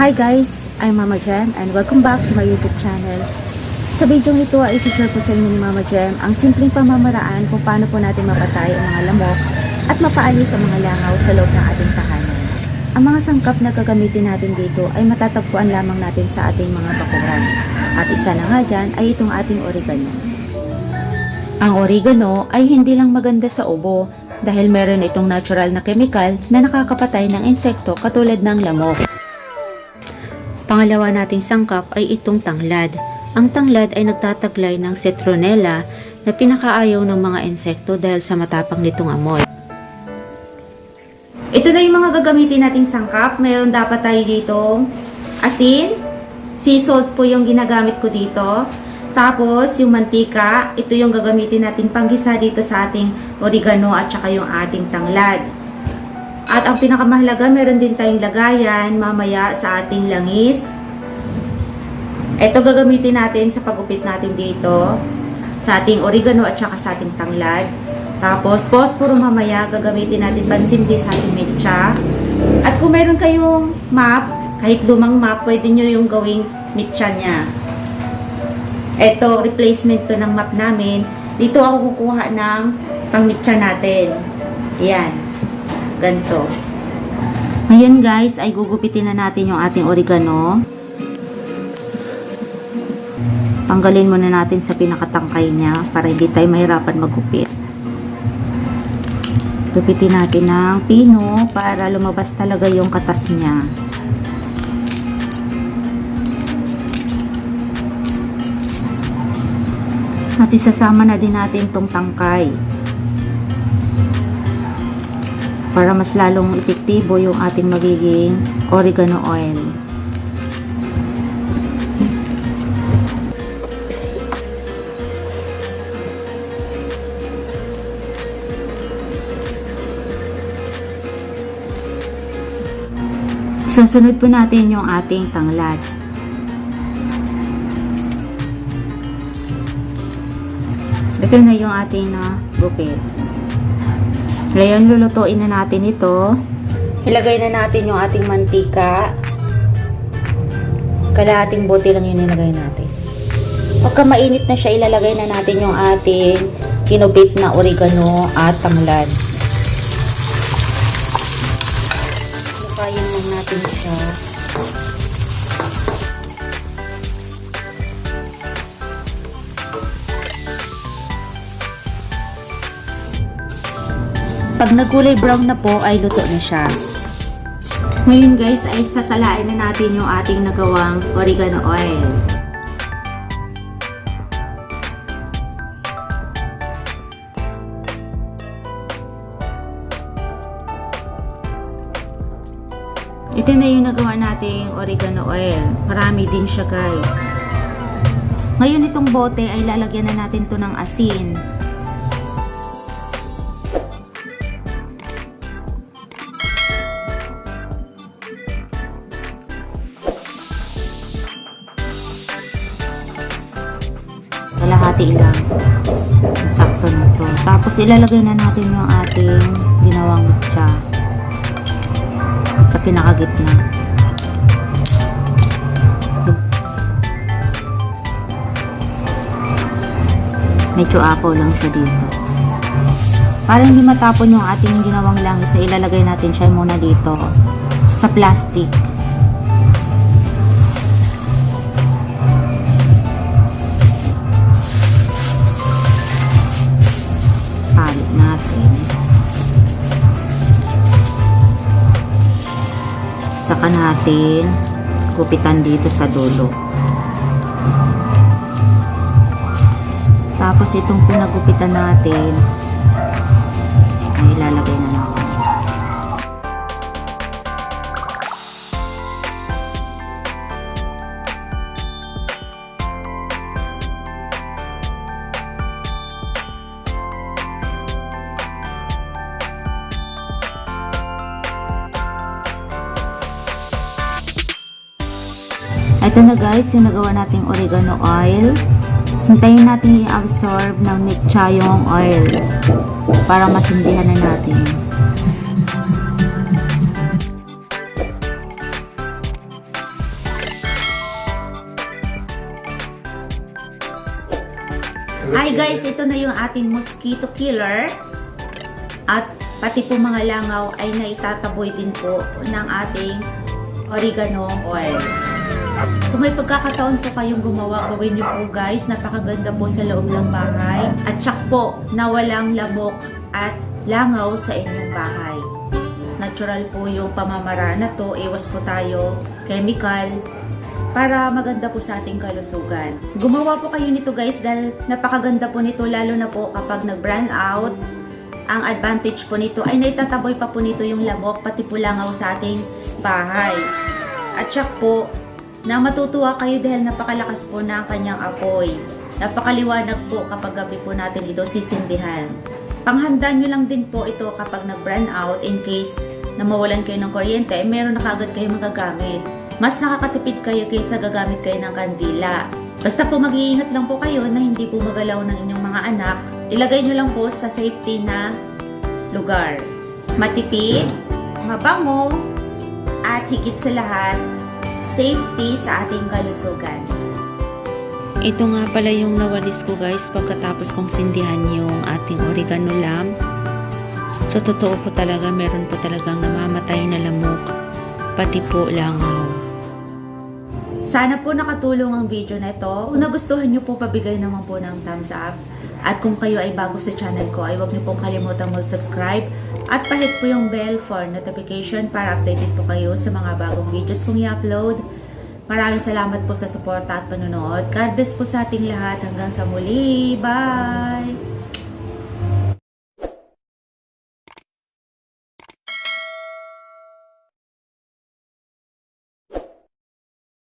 Hi guys, I'm Mama Jem and welcome back to my YouTube channel. Sa video ito ay isi-share ko sa inyo ni Mama Jem ang simpleng pamamaraan kung paano po natin mapatay ang mga lamok at mapaalis ang mga langaw sa loob ng ating tahanan. Ang mga sangkap na gagamitin natin dito ay matatagpuan lamang natin sa ating mga bakuran. At isa na nga dyan ay itong ating oregano. Ang oregano ay hindi lang maganda sa ubo dahil meron itong natural na chemical na nakakapatay ng insekto katulad ng lamok. Pangalawa nating sangkap ay itong tanglad. Ang tanglad ay nagtataglay ng citronella na pinakaayaw ng mga insekto dahil sa matapang nitong amoy. Ito na yung mga gagamitin nating sangkap. Meron dapat tayo dito asin, sea salt po yung ginagamit ko dito. Tapos, yung mantika, ito yung gagamitin nating panggisa dito sa ating oregano at saka yung ating tanglad. At ang pinakamahalaga, meron din tayong lagayan mamaya sa ating langis. Ito gagamitin natin sa pagupit natin dito sa ating oregano at saka sa ating tanglad. Tapos, posporo mamaya, gagamitin natin pansindi sa ating mecha. At kung meron kayong map, kahit lumang map, pwede nyo yung gawing mecha niya. Ito, replacement to ng map namin. Dito ako kukuha ng pangmitsa natin. Yan. Ganto. Ngayon guys, ay gugupitin na natin yung ating oregano. Tanggalin muna natin sa pinakatangkay niya para hindi tayo mahirapan magupit. Gupitin natin ng pino para lumabas talaga yung katas niya. At isasama na din natin tong tangkay. Para mas lalong epektibo yung ating magiging oregano oil. Susunod po natin yung ating tanglad. Ito na yung ating na gupit. Ngayon, lulutuin na natin ito. Ilagay na natin yung ating mantika. Kalahating bote lang yun ilagay natin. Pagka mainit na siya, ilalagay na natin yung ating kinubit na oregano at tanglad. Lukayin lang natin siya. Pag nagkulay brown na po, ay luto na siya. Ngayon guys, ay sasalain na natin yung ating nagawang oregano oil. Ito na yung nagawa nating oregano oil. Marami din siya guys. Ngayon itong bote ay lalagyan na natin to ng asin. Kalahati lang. Sakto na to. Tapos ilalagay na natin yung ating ginawang mutya sa pinakagitna. Medyo apaw lang siya dito. Para hindi matapon yung ating ginawang langis, ay ilalagay natin siya muna dito sa plastic. Natin. Saka natin gupitan dito sa dulo. Tapos itong pinagupitan natin Ito na guys, yung nagawa nating oregano oil. Hintayin natin i-absorb ng mechayong oil para masindihan na natin. Hi guys, ito na yung ating mosquito killer. At pati po mga langaw ay naitataboy din po ng ating oregano oil. Kung may pagkakataon po kayong gumawa, gawin niyo po guys. Napakaganda po sa loob ng bahay. At tsak po na walang lamok at langaw sa inyong bahay. Natural po yung pamamaraan na to. Iwas po tayo chemical para maganda po sa ating kalusugan. Gumawa po kayo nito guys dahil napakaganda po nito lalo na po kapag nag-brand out. Ang advantage po nito ay naitataboy pa po nito yung lamok pati po langaw sa ating bahay. At siya po na matutuwa kayo dahil napakalakas po na ang kanyang apoy. Napakaliwanag po kapag gabi po natin ito sisindihan. Panghanda nyo lang din po ito kapag nag-brand out in case na mawalan kayo ng kuryente, eh, meron na kagad kayo magagamit. Mas nakakatipid kayo kaysa gagamit kayo ng kandila. Basta po mag-iingat lang po kayo na hindi po magalaw ng inyong mga anak. Ilagay nyo lang po sa safety na lugar. Matipid, mabango, at higit sa lahat, safety sa ating kalusugan. Ito nga pala yung nawalis ko guys pagkatapos kong sindihan yung ating oregano lamp. So totoo po talaga meron po talagang namamatay na lamok pati po langaw. Sana po nakatulong ang video na ito. Kung nagustuhan nyo po, pabigay naman po ng thumbs up. At kung kayo ay bago sa channel ko, ay huwag niyo pong kalimutang mag-subscribe at pahit po yung bell for notification para updated po kayo sa mga bagong videos kong i-upload. Maraming salamat po sa suporta at panonood. God bless po sa ating lahat. Hanggang sa muli. Bye!